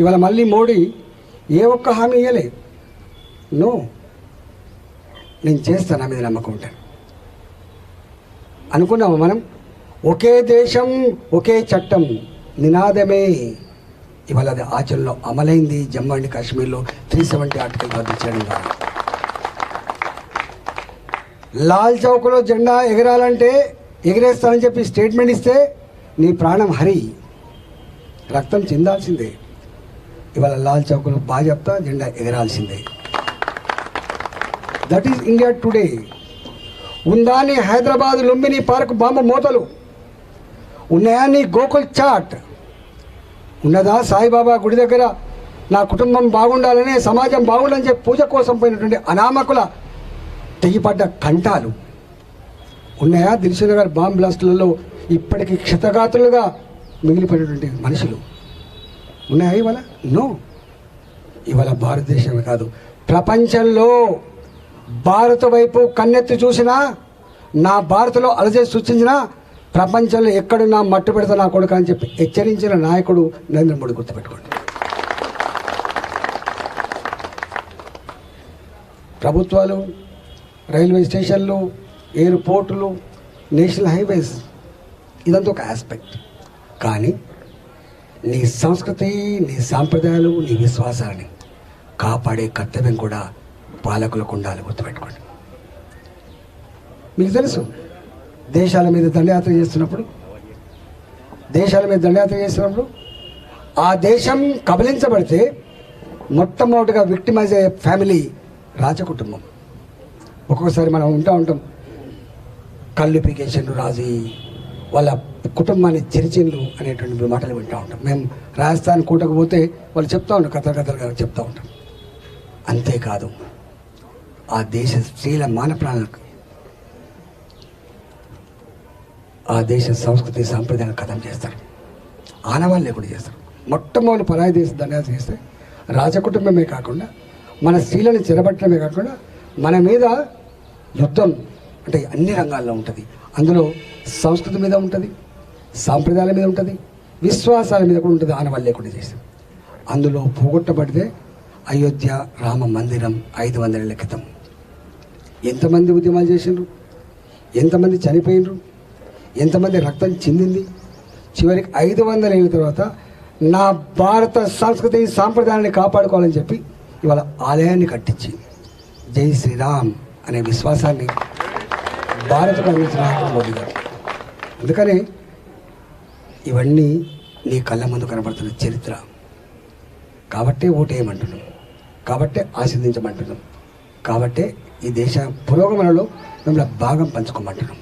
ఇవాళ మళ్ళీ మోడీ ఏ ఒక్క హామీ ఇవ్వలేదు నో. నేను చేస్తాను నా మీద నమ్మకం ఉంటాను అనుకున్నాము మనం? ఒకే దేశం ఒకే చట్టం నినాదమే. ఇవాళ అది ఆచరణలో అమలైంది. జమ్మూ అండ్ కాశ్మీర్లో త్రీ సెవెంటీ ఆర్టికల్ రద్దు చేయడం ద్వారా. లాల్ చౌక్లో జెండా ఎగరాలంటే ఎగిరేస్తానని చెప్పి స్టేట్మెంట్ ఇస్తే నీ ప్రాణం హరి. రక్తం చెందాల్సిందే. ఇవాళ లాల్ చౌక్లో భాజప్తా జెండా ఎగరాల్సిందే. దట్ ఈస్ ఇండియా టుడే ఉందాని హైదరాబాద్ లుంబిని పార్క్ బాంబు మూతలు. ఉన్నాయా నీ గోకుల్ చాట్. ఉన్నదా సాయిబాబా గుడి దగ్గర? నా కుటుంబం బాగుండాలని సమాజం బాగుండాలని చెప్పి పూజ కోసం పోయినటువంటి అనామకుల తెగిపడ్డ కంఠాలు. ఉన్నాయా దిల్సుఖ్ బాంబ్ బ్లాస్టులలో ఇప్పటికీ క్షతగాతులుగా మిగిలిపోయినటువంటి మనుషులు? ఉన్నాయా ఇవాళ? నో. ఇవాళ భారతదేశమే కాదు. ప్రపంచంలో భారత వైపు కన్నెత్తి చూసినా నా భారత్లో అలజే సృష్టించినా ప్రపంచంలో ఎక్కడున్నా మట్టు పెడతా నా కొడుకు అని చెప్పి హెచ్చరించిన నాయకుడు నరేంద్ర మోడీ గుర్తుపెట్టుకోండి. ప్రభుత్వాలు రైల్వే స్టేషన్లు ఎయిర్పోర్టులు నేషనల్ హైవేస్ ఇదంతా ఒక ఆస్పెక్ట్. కానీ నీ సంస్కృతి నీ సాంప్రదాయాలు నీ విశ్వాసాలని కాపాడే కర్తవ్యం కూడా పాలకులకు ఉండాలి గుర్తుపెట్టుకోండి. మీకు తెలుసు దేశాల మీద దండయాత్ర చేస్తున్నప్పుడు దేశాల మీద దండయాత్ర చేస్తున్నప్పుడు ఆ దేశం కబలించబడితే మొట్టమొదటిగా విక్టిమైజ్ అయ్యే ఫ్యామిలీ రాజకుటుంబం. ఒక్కొక్కసారి మనం ఉంటా ఉంటాం. కళ్ళు పీకేసిండ్రు రాజు వాళ్ళ కుటుంబాన్ని చెరిచిండ్రు అనేటువంటి మాటలు వింటూ ఉంటాం. మేము రాజస్థాన్ కూటకు పోతే వాళ్ళు చెప్తా ఉంటాం కథలు కథలుగా చెప్తా ఉంటాం. అంతేకాదు ఆ దేశ స్త్రీల మాన ప్రాణాలకు ఆ దేశ సంస్కృతి సాంప్రదాయాలు కథం చేస్తారు. ఆనవాళ్ళు లేకుండా చేస్తారు. మొట్టమొదటి పరాయి దేశ దండయాత్ర చేస్తే రాజకుటుంబమే కాకుండా మన స్త్రీలను చెరబట్టడమే కాకుండా మన మీద యుద్ధం అంటే అన్ని రంగాల్లో ఉంటుంది. అందులో సంస్కృతి మీద ఉంటుంది సాంప్రదాయాల మీద ఉంటుంది విశ్వాసాల మీద కూడా ఉంటుంది ఆనవాళ్ళు లేకుండా చేస్తాం. అందులో పోగొట్టబడితే అయోధ్య రామ మందిరం ఐదు వందల క్రితం. ఎంతమంది ఉద్యమాలు చేసిండ్రు? ఎంతమంది చనిపోయినరు ఎంతమంది రక్తం చిందింది? చివరికి ఐదు వందల ఏళ్ళ తర్వాత నా భారత సంస్కృతి సాంప్రదాయాన్ని కాపాడుకోవాలని చెప్పి ఇవాళ ఆలయాన్ని కట్టించి జై శ్రీరామ్ అనే విశ్వాసాన్ని భారత అందించిన నాయకుడు మోదీ గారు. అందుకని ఇవన్నీ నీ కళ్ళ ముందు కనబడుతున్న చరిత్ర. కాబట్టే ఓటేయమంటున్నాం. కాబట్టే ఆశీర్దించమంటున్నాం కాబట్టే ఈ దేశ పురోగమనలో మిమ్మల్ని భాగం పంచుకోమంటున్నాం.